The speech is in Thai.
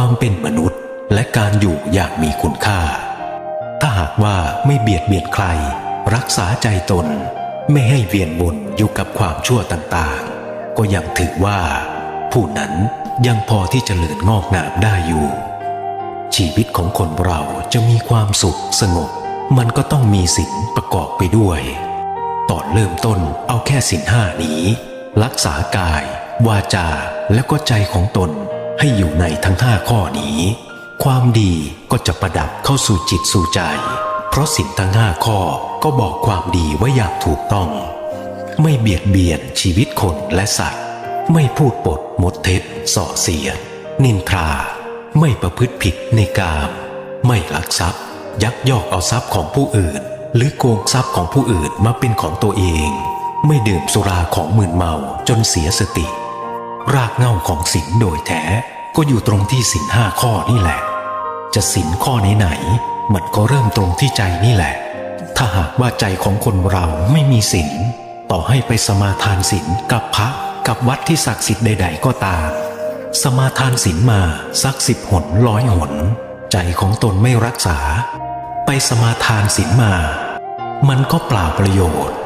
ความเป็นมนุษย์และการอยู่อย่างมีคุณค่า ถ้าหากว่าไม่เบียดเบียนใคร รักษาใจตน ไม่ให้เวียนวนอยู่กับความชั่วต่างๆ ก็ยังถือว่า ผู้นั้นยังพอที่จะเจริญงอกงามได้อยู่ ชีวิตของคนเราจะมีความสุขสงบ มันก็ต้องมีศีลประกอบไปด้วยตอนเริ่มต้นเอาแค่ศีลห้านี้ รักษากาย วาจาและก็ใจของตน ให้อยู่ในทั้งห้าข้อนี้ ความดีก็จะประดับเข้าสู่จิตสู่ใจ เพราะศีลทั้งห้าข้อก็บอกความดีไว้อย่างถูกต้อง ไม่เบียดเบียนชีวิตคนและสัตว์ ไม่พูดปดมดเท็จส่อเสียด นินทรา ไม่ประพฤติผิดในกามไม่ลักทรัพย์ ยักยอกเอาทรัพย์ของผู้อื่น หรือโกงทรัพย์ของผู้อื่นมาเป็นของตัวเอง ไม่ดื่มสุราของมึนเมาจนเสียสติ รากเง้าของศีลโดยแท้ก็อยู่ตรงที่ศีลห้าข้อนี่แหละ จะศีลข้อไหนๆมันก็เริ่มตรงที่ใจนี่แหละ ถ้าหากว่าใจของคนเราไม่มีศีลต่อให้ไปสมาทานศีลกับพระกับวัดที่ศักดิ์สิทธิ์ใด ๆ ก็ตาม สมาทานศีลมาสักสิบหนร้อยหน ใจของตนไม่รักษา ไปสมาทานศีลมา มันก็เปล่าประโยชน์